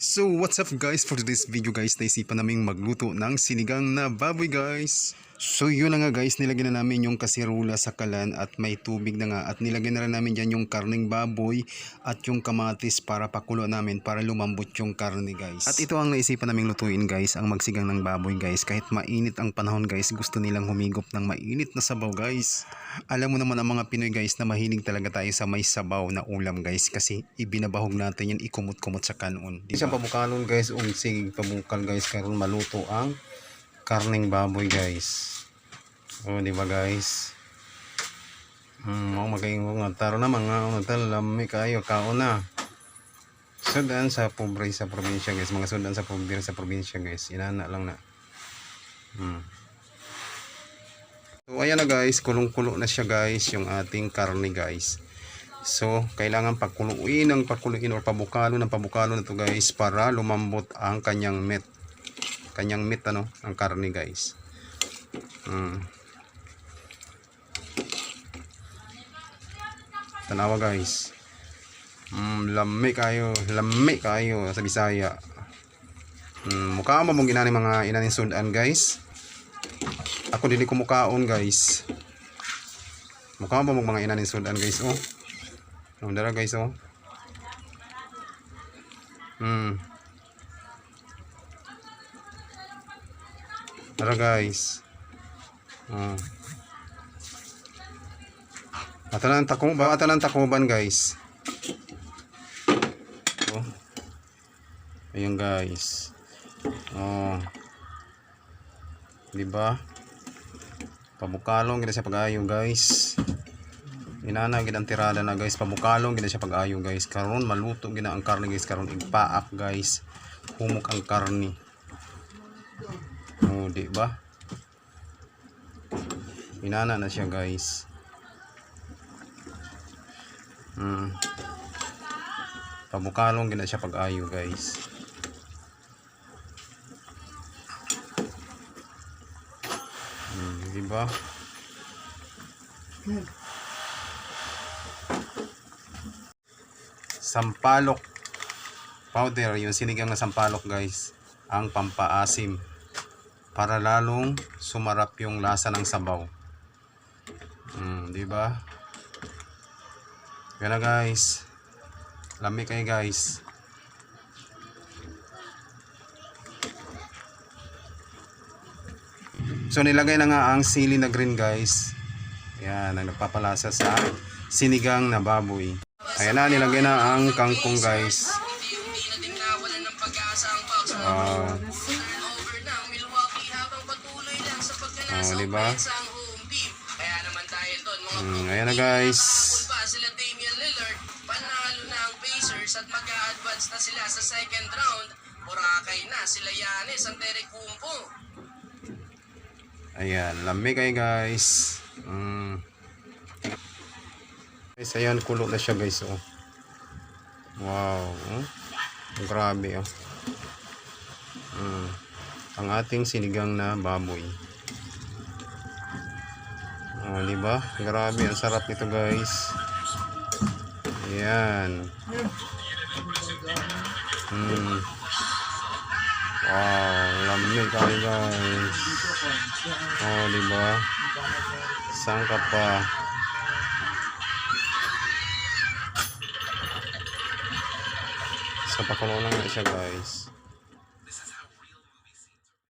So what's up guys for today's video guys naisipan naming magluto ng sinigang na baboy guys So yun na nga guys. Nilagyan na namin yung kasirula sa kalan at may tubig na nga. At nilagyan na rin namin dyan yung karning baboy at yung kamatis para pakulo namin para lumambot yung karne guys. At ito ang naisipan naming lutuin guys ang magsigang ng baboy guys. Kahit mainit ang panahon guys gusto nilang humigop ng mainit na sabaw guys. Alam mo naman ang mga Pinoy guys na mahilig talaga tayo sa may sabaw na ulam guys kasi ibinabahog natin yan ikumot-kumot sa kanon Di Isang pabukalon guys unsig pabukal guys karon maluto ang karning baboy guys. Oh di ba guys? Hmm mo magayon nga. Taro na mga untal lami kayo kaon na. Sudan sa pobre sa probinsya guys. Mga sudan sa pobre sa probinsya guys. Inana lang na. Hmm. So ayan na guys, kulong-kulo na siya guys yung ating karne guys. So kailangan pakuluin ng pakuluin or pabukalo ng pabukalo na to guys para lumambot ang kanyang meat. Kanyang meat ano, ang karne guys. Hmm. Tanawa guys. Mm, lami kayo, lami kayo sa Bisaya. Mm, mukha mo mong inani mga inanin sudan guys. Ako dili ko mukaon guys. Mukha mo mga inanin sudan guys oh. Oh, dara guys oh. Hmm. Dara guys. Oh. Atalan takong ba atalan takuban guys. Oh. Ayun guys. Oh. Di ba? Pabukalong gina siya pag-ayo guys. Inana gid ang tirada na guys, pabukalong gina siya pag-ayo guys. Karon maluto gina ang karne guys, karon igpaak guys. Humok ang karne. Oh, di ba? Inana na siya guys. Hmm. Pabukalong gina siya pag-ayo guys. Hmm, di ba? Sampalok powder, yung sinigang na sampalok guys, ang pampaasim para lalong sumarap yung lasa ng sabaw. Hmm, di ba? Na guys. Lami kayo guys. So nilagay na nga ang sili na green guys. Yan, ang nagpapalasa sa sinigang na baboy. Ayan na, nilagay na ang kangkong guys. Ah, oh, di ba? Hmm, ayan na guys. sila Damian Lillard, panalo na ang Pacers at mag-a-advance na sila sa second round. Boracay na sila Yanis ang Kumpo. Ayan, lamig kayo guys. Mm. Guys, ayan, kulo na siya guys. Oh. Wow. Oh. Grabe oh. Mm. Ang ating sinigang na baboy. Oh, di ba? Grabe, ang sarap nito guys. Ayan. Mm. Wow, lamig kayo guys. Oh, di ba? Saan ka pa? So, pakulo na siya guys.